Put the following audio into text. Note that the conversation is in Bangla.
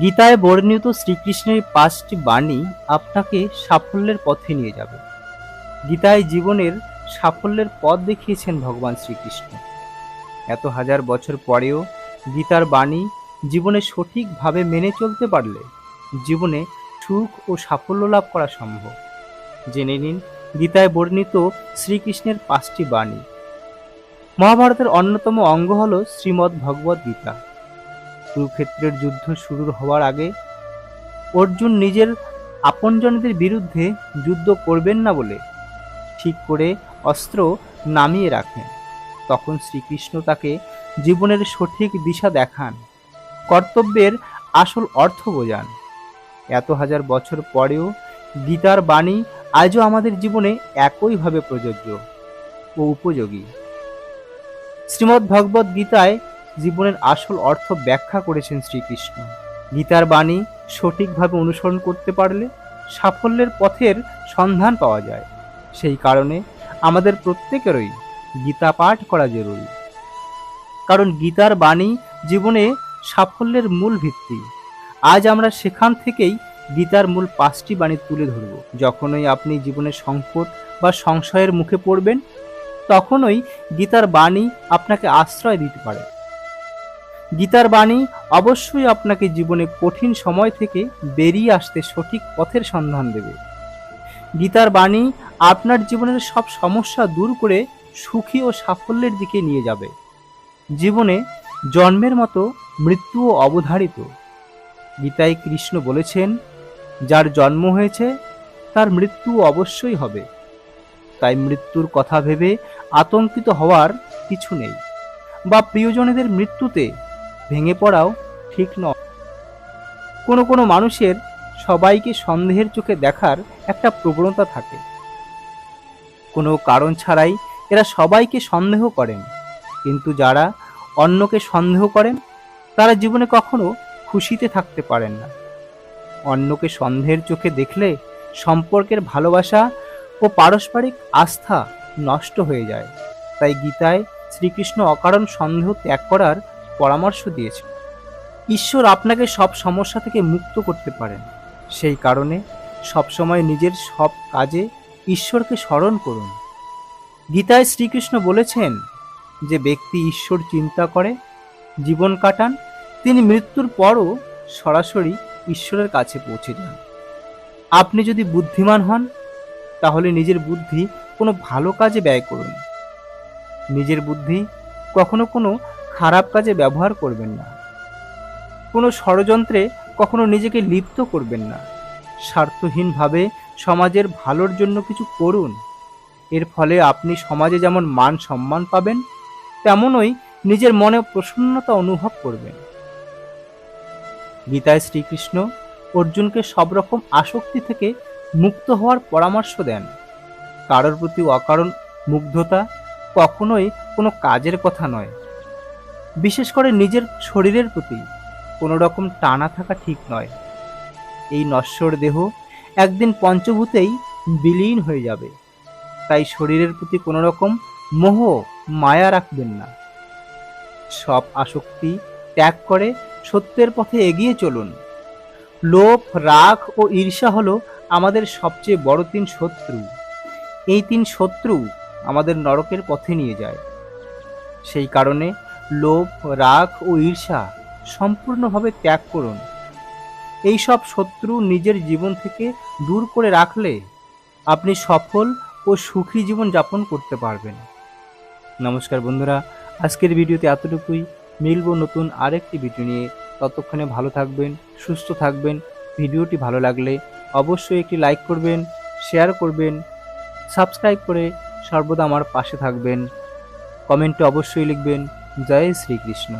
গীতায় বর্ণিত শ্রীকৃষ্ণের পাঁচটি বাণী আপনাকে সাফল্যের পথে নিয়ে যাবে। গীতায় জীবনের সাফল্যের পথ দেখিয়েছেন ভগবান শ্রীকৃষ্ণ। এত হাজার বছর পরেও গীতার বাণী জীবনে সঠিকভাবে মেনে চলতে পারলে জীবনে সুখ ও সাফল্য লাভ করা সম্ভব। জেনে নিন, গীতায় বর্ণিত শ্রীকৃষ্ণের পাঁচটি বাণী। মহাভারতের অন্যতম অঙ্গ হল শ্রীমদ্ ভগবদ্ গীতা। কুরুক্ষেত্রের যুদ্ধ শুরু হওয়ার আগে অর্জুন নিজের আপনজনদের বিরুদ্ধে যুদ্ধ করবেন না বলে ঠিক করে অস্ত্র নামিয়ে রাখেন। তখন শ্রীকৃষ্ণ তাকে জীবনের সঠিক দিশা দেখান, কর্তব্যের আসল অর্থ বোঝান। এত হাজার বছর পরেও গীতার বাণী আজও আমাদের জীবনে একইভাবে প্রযোজ্য ও উপযোগী। শ্রীমদ্ ভগবদ্ গীতায় জীবনের আসল অর্থ ব্যাখ্যা করেছেন শ্রীকৃষ্ণ। গীতার বাণী সঠিকভাবে অনুসরণ করতে পারলে সাফল্যের পথের সন্ধান পাওয়া যায়। সেই কারণে আমাদের প্রত্যেকেরই গীতা পাঠ করা জরুরি। কারণ গীতার বাণী জীবনে সাফল্যের মূল ভিত্তি। আজ আমরা সেখান থেকেই গীতার মূল পাঁচটি বাণী তুলে ধরব। যখনই আপনি জীবনের সংকট বা সংশয়ের মুখে পড়বেন, তখনই গীতার বাণী আপনাকে আশ্রয় দিতে পারে। গীতার বাণী অবশ্যই আপনাকে জীবনে কঠিন সময় থেকে বেরিয়ে আসতে সঠিক পথের সন্ধান দেবে। গীতার বাণী আপনার জীবনের সব সমস্যা দূর করে সুখী ও সাফল্যের দিকে নিয়ে যাবে। জীবনে জন্মের মতো মৃত্যুও অবধারিত। গীতায় কৃষ্ণ বলেছেন, যার জন্ম হয়েছে, তার মৃত্যু অবশ্যই হবে। তাই মৃত্যুর কথা ভেবে আতঙ্কিত হওয়ার কিছু নেই। বা প্রিয়জনেদের মৃত্যুতে ভেঙে পড়াও ঠিক নয়। কোনো কোনো মানুষের সবাইকে সন্দেহের চোখে দেখার একটা প্রবণতা থাকে। কোনো কারণ ছাড়াই এরা সবাইকে সন্দেহ করেন। কিন্তু যারা অন্যকে সন্দেহ করেন, তারা জীবনে কখনো খুশিতে থাকতে পারেন না। অন্যকে সন্দেহের চোখে দেখলে সম্পর্কের ভালোবাসা ও পারস্পরিক আস্থা নষ্ট হয়ে যায়। তাই গীতায় শ্রীকৃষ্ণ অকারণ সন্দেহ ত্যাগ করার পরামর্শ দিয়েছেন ঈশ্বর আপনাকে সব সমস্যা থেকে মুক্ত করতে পারেন। সেই কারণে সবসময় নিজের সব কাজে ঈশ্বরকে স্মরণ করুন। গীতায় শ্রীকৃষ্ণ বলেছেন যে, ব্যক্তি ঈশ্বর চিন্তা করে, জীবন কাটান, তিনি মৃত্যুর পরও সরাসরি ঈশ্বরের কাছে পৌঁছে যান। আপনি যদি বুদ্ধিমান হন, তাহলে নিজের বুদ্ধি কোনো ভালো কাজে ব্যয় করুন। নিজের বুদ্ধি কখনো কোনো খারাপ কাজে ব্যবহার করবেন না। কোনো ষড়যন্ত্রে কখনো নিজেকে লিপ্ত করবেন না। স্বার্থহীনভাবে সমাজের ভালোর জন্য কিছু করুন। এর ফলে আপনি সমাজে যেমন মান সম্মান পাবেন, তেমনই নিজের মনে প্রসন্নতা অনুভব করবেন। গীতায় শ্রীকৃষ্ণ অর্জুনকে সব রকম আসক্তি থেকে মুক্ত হওয়ার পরামর্শ দেন। কারোর প্রতি অকারণ মুগ্ধতা কখনোই কোনো কাজের কথা নয়। বিশেষ করে নিজের শরীরের প্রতি কোনো রকম টানা থাকা ঠিক নয়। এই নশ্বর দেহ একদিন পঞ্চভূতেই বিলীন হয়ে যাবে। তাই শরীরের প্রতি কোনো রকম মোহ, মায়া রাখবেন না। সব আসক্তি ত্যাগ করে সত্যের পথে এগিয়ে চলুন। লোভ, রাগ ও ঈর্ষা হলো আমাদের সবচেয়ে বড় তিন শত্রু। এই তিন শত্রু আমাদের নরকের পথে নিয়ে যায়। সেই কারণে লোভ, রাগ ও ঈর্ষা সম্পূর্ণভাবে ত্যাগ করুন। এই সব শত্রু নিজের জীবন থেকে দূর করে রাখলে আপনি সফল ও সুখী জীবন যাপন করতে পারবেন। নমস্কার বন্ধুরা, আজকের ভিডিওতে এতটুকুই। মিলব নতুন আরেকটি ভিডিও নিয়ে। ততক্ষণে ভালো থাকবেন, সুস্থ থাকবেন। ভিডিওটি ভালো লাগলে অবশ্যই একটি লাইক করবেন, শেয়ার করবেন, সাবস্ক্রাইব করে সর্বদা আমার পাশে থাকবেন। কমেন্টে অবশ্যই লিখবেন জয় শ্রীকৃষ্ণ